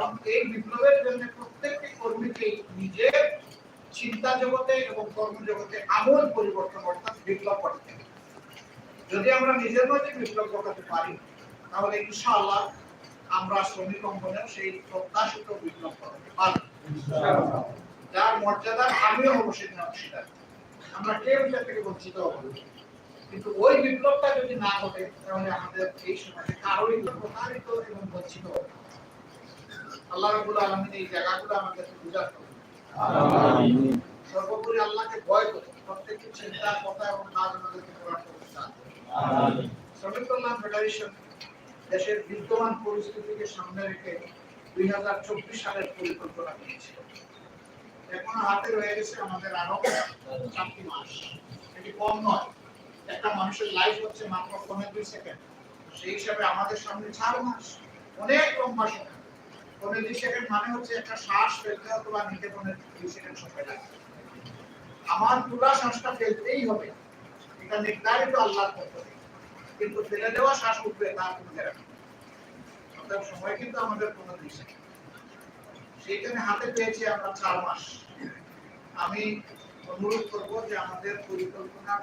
কারণ এই বিপ্লবের জন্য প্রত্যেকটি কর্মীকে নিজের চিন্তা জগতে এবং কর্মজগতে আমূল পরিবর্তন অর্থাৎ বিপ্লব করতে। যদি আমরা নিজের মধ্যে বিপ্লব ঘটাতে পারি, তাহলে ইনশাআল্লাহ আমরা শ্রমিক অঙ্গনেও সেই প্রত্যাশিত বিপ্লব করতে পারব যার মর্যাদার আমিও অবশ্যই অংশীদার আমরা কেউ এটা থেকে বঞ্চিত হব কিন্তু ওই বিপ্লবটা যদি না ঘটে, তাহলে আমাদের এই সমাজে কারোরই প্রতারিত এবং বঞ্চিত হবে। আল্লাহ রাব্বুল আলামিন এই জায়গাগুলো আমাদেরকে হবে সর্বোপরি আল্লাহকে ভয় করে প্রত্যেকটি চিন্তা কথা এবং কাজ আমাদেরকে করার ব্যবস্থা শ্রমিক কল্যাণ ফেডারেশন দেশের বিদ্যমান পরিস্থিতিকে সামনে রেখে দুই হাজার চব্বিশ সালের পরিকল্পনা নিয়েছিল এখন হাতে রয়ে গেছে আমাদের আরও চারটি মাস। এটি কম নয় একটা মানুষের লাইফ হচ্ছে মাত্র পনেরো দুই সেকেন্ড সেই হিসাবে আমাদের সামনে চার মাস অনেক লম্বা সময়। সেকেন্ড মানে হচ্ছে একটা শ্বাস ফেলতে সময় লাগে। আমার পুরা শ্বাসটা ফেলতেই হবে। এটা নির্ধারিত আল্লাহর পদ্ধতি কিন্তু ফেলে দেওয়া শ্বাস উঠবে তার কোনো অর্থাৎ সময় কিন্তু আমাদের কোনো সেইখানে হাতে পেয়েছি আমরা চার মাস। আমি অনুরোধ করব যে আমাদের পরিকল্পনা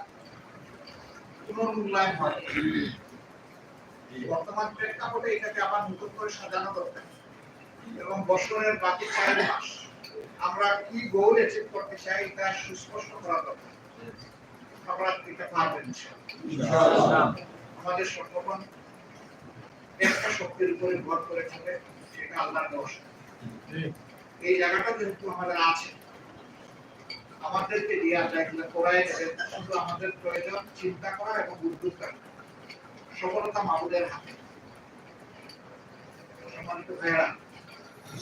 পুনর্মূল্যায়ন হয়। বর্তমান প্রেক্ষাপটে এটাকে আবার নতুন করে সাজানো দরকার। এবং বছরের বাকি চার মাস আমরা কি গোল অ্যাচিভ করতে চাই এটা সুস্পষ্ট করা দরকার আমরা পারবেন আমাদের একটা শক্তির উপরে ভর করে চলে সেটা আল্লাহর এই জায়গাটা যেহেতু আমাদের আছে, আমাদেরকে করাই শুধু আমাদের প্রয়োজন চিন্তা করা এবং উদ্যোগ সফলতা মাহুদের হাতে। সম্মানিত ভাইয়েরা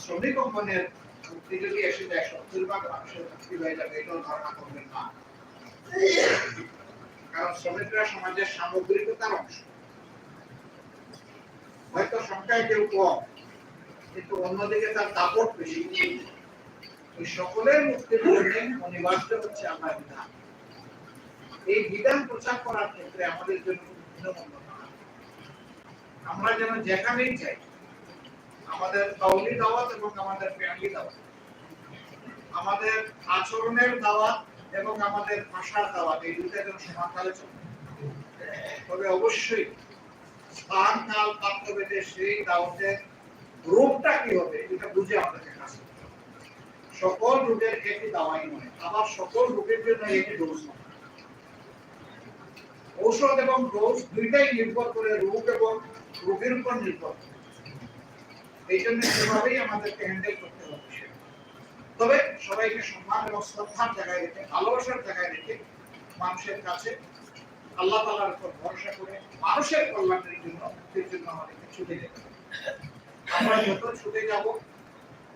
শ্রমিক যদি এসে মানুষের মুক্তি হয়ে যাবে এটাও ধারণা করবেন না। কারণ শ্রমিকরা সমাজের সামগ্রিকতার অংশ। হয়তো সংখ্যায় কেউ কম, কিন্তু অন্যদিকে তার বেশি। ওই সকলের মুক্তির জন্য অনিবার্য হচ্ছে আমার বিধান। এই বিধান প্রচার করার ক্ষেত্রে আমাদের জন্য। আমরা যেন যেখানেই যাই আমাদের কাউলি দাওয়াত এবং আমাদের ফ্যামিলি দাওয়াত। আমাদের আচরণের দাওয়াত এবং আমাদের ভাষার দাওয়াত, এই দুইটা যেন সমানতালে চলে। তবে অবশ্যই স্থান, কাল, পাত্র ভেদে সেই দাওয়াতের রূপটা কি হবে, এটা বুঝে আমাদেরকে কাজ করতে হবে। সকল রোগের একই দাওয়াই নয়, আবার সকল রোগের জন্য একটি ডোজ নয়। ঔষধ এবং ডোজ দুইটাই নির্ভর করে রোগ এবং রোগের উপর নির্ভর করে। এই জন্য সেভাবেই আমাদেরকে হ্যান্ডেল করতে হবে তবে সবাইকে সম্মান এবং শ্রদ্ধার জায়গায় রেখে, ভালোবাসার জায়গায় রেখে মানুষের কাছে আল্লাহ তালার উপর ভরসা করে মানুষের কল্যাণের জন্য জন্য আমাদেরকে ছুটে যেতে আমরা যত ছুটে যাব,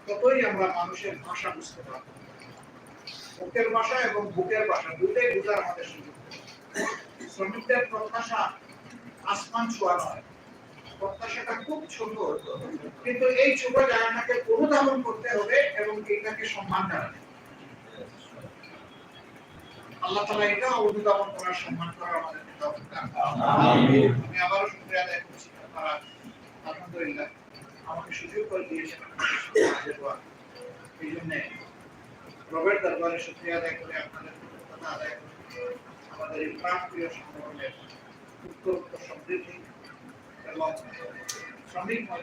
ততই আমরা মানুষের ভাষা বুঝতে পারব। মুখের ভাষা এবং বুকের ভাষা দুটোই বোঝার আমাদের সুযোগ। শ্রমিকদের প্রত্যাশা আসমান ছোঁয়া নয়। প্রত্যাশাটা খুব ছোট কিন্তু এই ছোট জায়গাটাকে অনুধাবন করতে হবে এবং এটাকে সম্মান জানাতে। আল্লাহ তালা এটা অনুধাবন করার সম্মান করার আমাদের আমি আবারও শুক্রিয়া আদায় করছি আপনারা আলহামদুলিল্লাহ আমাকে সুযোগ করে দিয়েছেন। এই জন্য রবের দরবারে শুক্রিয়া আদায় করে আপনাদের আদায় করে আমাদের এই প্রাণ প্রিয় সংগঠনের উত্তর সমৃদ্ধি এবং শ্রমিক ময়দান